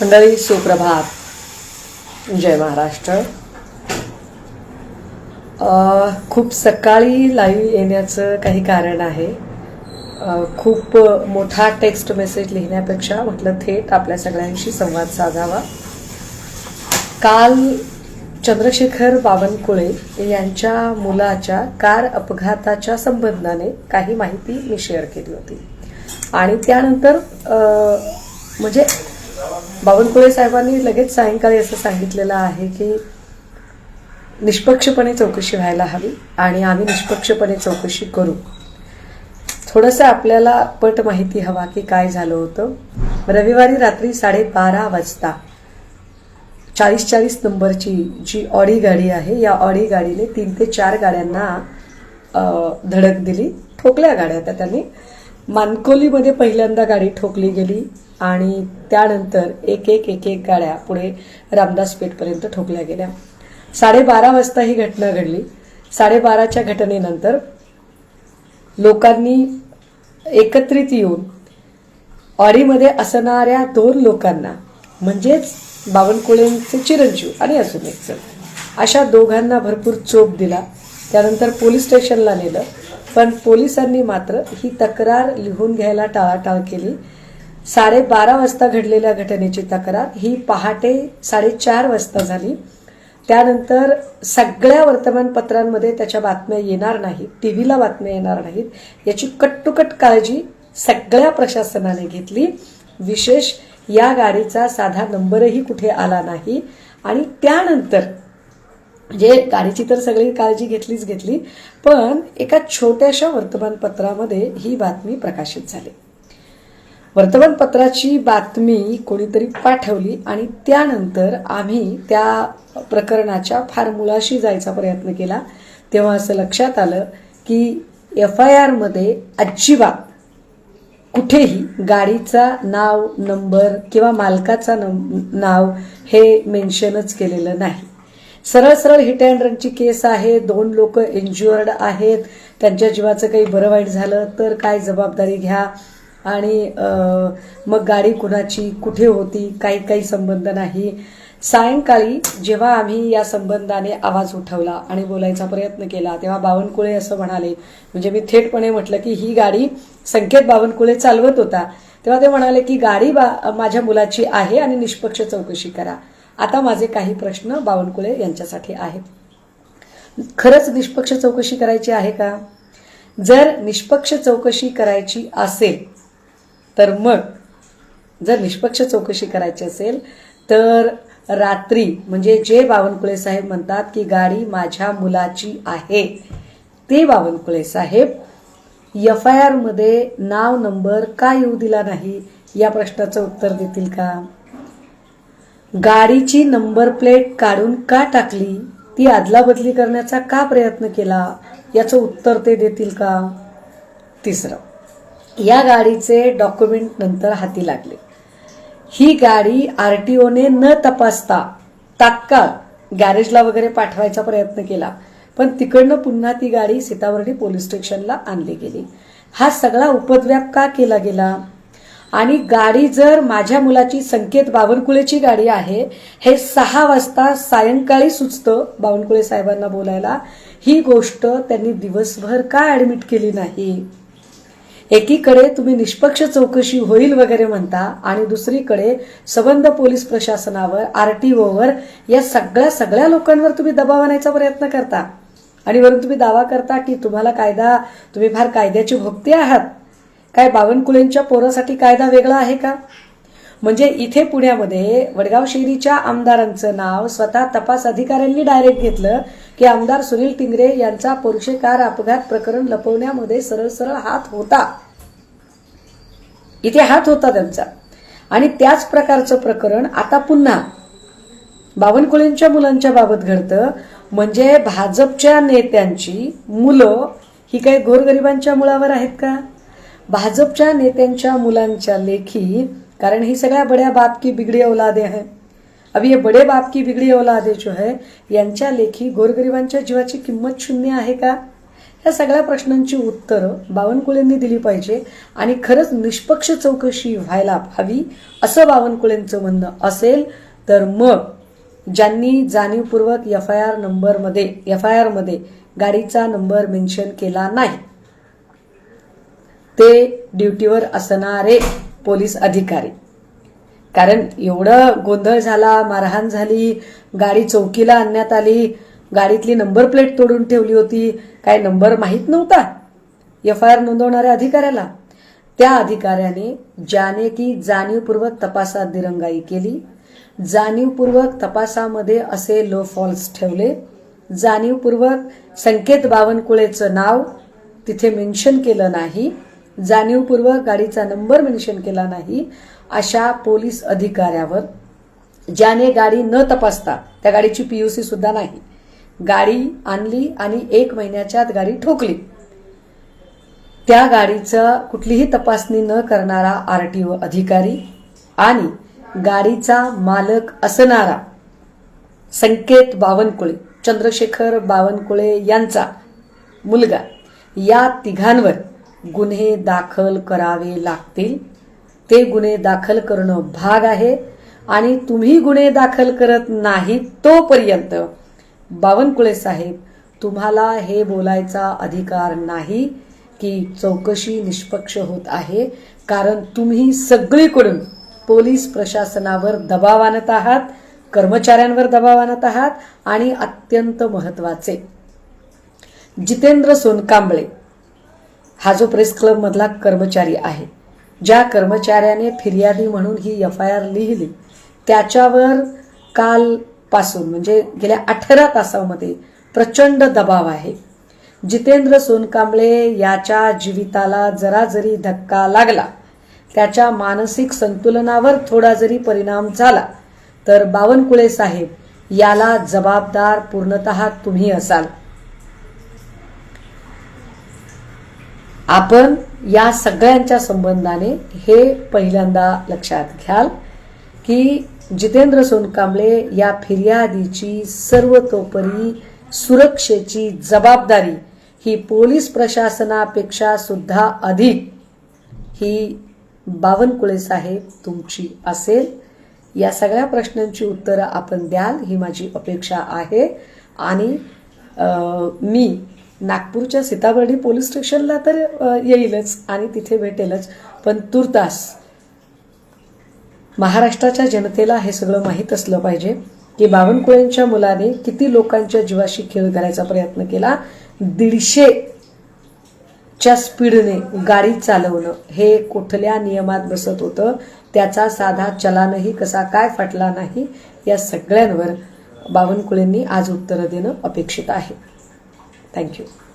मंडळी सुप्रभात. जय महाराष्ट्र. खूप सकाळी लाईव्ह येण्याचं काही कारण आहे. खूप मोठा टेक्स्ट मेसेज लिहिण्यापेक्षा म्हटलं थेट आपल्या सगळ्यांशी संवाद साधावा. काल चंद्रशेखर बावनकुळे यांच्या मुलाच्या कार अपघाताच्या संबंधाने काही माहिती मी शेअर केली होती. आणि त्यानंतर म्हणजे बावनकुळे साहेबांनी लगेच सायंकाळी असं सांगितलेलं आहे की निष्पक्षपणे चौकशी व्हायला हवी आणि आम्ही निष्पक्षपणे चौकशी करू. थोडंसं आपल्याला पट माहिती हवा की काय झालं होतं. रविवारी रात्री साडेबारा वाजता चाळीस चाळीस नंबरची जी ऑडी गाडी आहे या ऑडी गाडीने तीन ते चार गाड्यांना धडक दिली. ठोकल्या गाड्या त्या त्यांनी. मानकोलीमध्ये पहिल्यांदा गाडी ठोकली गेली आणि त्यानंतर एक एक एक एक गाड्या पुढे रामदास पेठपर्यंत ठोकल्या गेल्या. साडेबारा वाजता ही घटना घडली. साडेबाराच्या घटनेनंतर लोकांनी एकत्रित येऊन ऑडीमध्ये असणाऱ्या दोन लोकांना म्हणजेच बावनकुळेंचे चिरंजीव आणि अजून एक जण अशा दोघांना भरपूर चोप दिला. त्यानंतर पोलीस स्टेशनला नेलं. पण पोलिसांनी मात्र ही तक्रार लिहून घ्यायला टाळाटाळ केली. साडेबारा वाजता घडलेल्या घटनेची तक्रार ही पहाटे साडेचार वाजता झाली. त्यानंतर सगळ्या वर्तमानपत्रांमध्ये त्याच्या बातम्या येणार नाहीत टी व्हीला बातम्या येणार नाहीत. याची कट्टुकट काळजी सगळ्या प्रशासनाने घेतली. विशेष या गाडीचा साधा नंबरही कुठे आला नाही. आणि त्यानंतर म्हणजे गाडीची तर सगळी काळजी घेतलीच घेतली पण एका छोट्याशा वर्तमानपत्रामध्ये ही बातमी प्रकाशित झाली. वर्तमानपत्राची बातमी कोणीतरी पाठवली आणि त्यानंतर आम्ही त्या प्रकरणाच्या फार मुळाशी जायचा प्रयत्न केला तेव्हा असं लक्षात आलं की एफ आय आरमध्ये अजिबात कुठेही गाडीचा नाव नंबर किंवा मालकाचा नम नाव हे मेन्शनच केलेलं नाही. सरळ सरळ हिट अँड रनची केस आहे दोन लोक इंज्युअर्ड आहेत. त्यांच्या जीवाचं काही बरं वाईट झालं तर काय जबाबदारी घ्या. आणि मग गाडी कुणाची कुठे होती काही काही संबंध नाही. सायंकाळी जेव्हा आम्ही या संबंधाने आवाज उठवला आणि बोलायचा प्रयत्न केला तेव्हा बावनकुळे असं म्हणाले. म्हणजे मी थेटपणे म्हटलं की ही गाडी संकेत बावनकुळे चालवत होता. तेव्हा ते म्हणाले की गाडी बा माझ्या मुलाची आहे आणि निष्पक्ष चौकशी करा. आता माझे काही प्रश्न बावनकुळे यांच्यासाठी आहेत. खरंच निष्पक्ष चौकशी करायची आहे का? जर निष्पक्ष चौकशी करायची असेल तर मग जर निष्पक्ष चौकशी करायची असेल तर रात्री म्हणजे जे बावनकुळे साहेब म्हणतात की गाडी माझ्या मुलाची आहे ते बावनकुळे साहेब एफ आय आरमध्ये नाव नंबर का येऊ दिला नाही या प्रश्नाचं उत्तर देतील का? गाडीची नंबर प्लेट काढून का टाकली? ती अदलाबदली करण्याचा का प्रयत्न केला? याचं उत्तर ते देतील का? तिसरं या गाडीचे डॉक्युमेंट नंतर हाती लागले. ही गाडी आर टी ओने न तपासता तात्काळ गॅरेजला वगैरे पाठवायचा प्रयत्न केला पण तिकडनं पुन्हा ती गाडी सीतावर्डी पोलीस स्टेशनला आणली गेली. हा सगळा उपद्व्याप का केला गेला? आणि गाडी जर माझ्या मुलाची संकेत बावनकुळेची गाडी आहे हे सहा वाजता सायंकाळी सुचतं बावनकुळे साहेबांना बोलायला. ही गोष्ट त्यांनी दिवसभर का ऍडमिट केली नाही? एकीकडे तुम्ही निष्पक्ष चौकशी होईल वगैरे म्हणता आणि दुसरीकडे सबंध पोलीस प्रशासनावर आर टी ओवर या सगळ्या सगळ्या लोकांवर तुम्ही दबाव आणायचा प्रयत्न करता. आणि वरून तुम्ही दावा करता की तुम्हाला कायदा तुम्ही फार कायद्याची भोगते आहात. काय बावनकुळेंच्या पोरासाठी कायदा वेगळा आहे का? म्हणजे इथे पुण्यामध्ये वडगाव शेरीच्या आमदारांचं नाव स्वतः तपास अधिकाऱ्यांनी डायरेक्ट घेतलं की आमदार सुनील टिंगरे यांचा पोरुषे कार अपघात प्रकरण लपवण्यामध्ये सरळ सरळ हात होता. इथे हात होता त्यांचा. आणि त्याच प्रकारचं प्रकरण आता पुन्हा बावनकुळेंच्या मुलांच्या बाबत घडतं. म्हणजे भाजपच्या नेत्यांची मुलं ही काही गोरगरिबांच्या मुळावर आहेत का? भाजपच्या नेत्यांच्या मुलांच्या लेखी कारण ही सगळ्या बड्या बाप की बिगड़ी औलादे हैं. अभी ये बडे बाप की बिगड़ी औलादे जो है यांच्या लेखी गोरगरिबांच्या जीवाची किंमत शून्य आहे का? या सगळ्या प्रश्नांची उत्तरं बावनकुळेंनी दिली पाहिजे आणि खरंच निष्पक्ष चौकशी व्हायला हवी असं बावनकुळेंचं म्हणणं असेल तर मग ज्यांनी जाणीवपूर्वक एफ आय आर नंबरमध्ये एफ आय आरमध्ये गाडीचा नंबर मेन्शन केला नाही ते ड्युटीवर असणारे पोलीस अधिकारी. कारण एवढं गोंधळ झाला मारहाण झाली गाडी चौकीला आणण्यात आली गाडीतली नंबर प्लेट तोडून ठेवली होती काय नंबर माहीत नव्हता एफ आय आर नोंदवणाऱ्या अधिकाऱ्याला. त्या अधिकाऱ्याने ज्याने की जाणीवपूर्वक तपासात दिरंगाई केली जाणीवपूर्वक तपासामध्ये असे लो फॉल्स ठेवले जाणीवपूर्वक संकेत बावनकुळेचं नाव तिथे मेन्शन केलं नाही जाणीवपूर्वक गाडीचा नंबर मेन्शन केला नाही अशा पोलीस अधिकाऱ्यावर ज्याने गाडी न तपासता त्या गाडीची पीयूसी सुद्धा नाही. गाडी आणली आणि एक महिन्याच्या आत गाडी ठोकली. त्या गाडीचं कुठलीही तपासणी न करणारा आर टी ओ अधिकारी आणि गाडीचा मालक असणारा संकेत बावनकुळे चंद्रशेखर बावनकुळे यांचा मुलगा या तिघांवर गुन्हे दाखल करावे लागतील. ते गुन्हे दाखल करणं भाग आहे आणि तुम्ही गुन्हे दाखल करत नाही तोपर्यंत बावनकुळे साहेब तुम्हाला हे बोलायचा अधिकार नाही की चौकशी निष्पक्ष होत आहे कारण तुम्ही सगळीकडून पोलीस प्रशासनावर दबाव आणत आहात कर्मचाऱ्यांवर दबाव आणत आहात आणि अत्यंत महत्त्वाचे जितेंद्र सोनकांबळे हा जो प्रेस क्लबमधला कर्मचारी आहे ज्या कर्मचाऱ्याने फिर्यादी म्हणून ही एफ आय आर लिहिली त्याच्यावर कालपासून म्हणजे गेल्या अठरा तासामध्ये प्रचंड दबाव आहे. जितेंद्र सोनकांबळे याच्या जीविताला जरा जरी धक्का लागला त्याच्या मानसिक संतुलनावर थोडा जरी परिणाम झाला तर बावनकुळे साहेब याला जबाबदार पूर्णतः तुम्ही असाल. आपण या सगळ्यांच्या संबंधाने हे पहिल्यांदा लक्षात घ्याल की जितेंद्र सोनकांबळे या फिर्यादीची सर्वतोपरी सुरक्षेची जबाबदारी ही पोलीस प्रशासनापेक्षा सुद्धा अधिक ही बावनकुळे साहेब तुमची असेल. या सगळ्या प्रश्नांची उत्तरं आपण द्याल ही माझी अपेक्षा आहे. आणि मी नागपूरच्या सीताबर्डी पोलीस स्टेशनला तर येईलच आणि तिथे भेटेलच. पण तुर्तास महाराष्ट्राच्या जनतेला हे सगळं माहीत असलं पाहिजे की बावनकुळेंच्या मुलाने किती लोकांच्या जीवाशी खेळ करायचा प्रयत्न केला. दीडशे च्या स्पीडने गाडी चालवणं हे कुठल्या नियमात बसत होतं? त्याचा साधा चलानही कसा काय फाटला नाही? या सगळ्यांवर बावनकुळेंनी आज उत्तरं देणं अपेक्षित आहे. Thank you.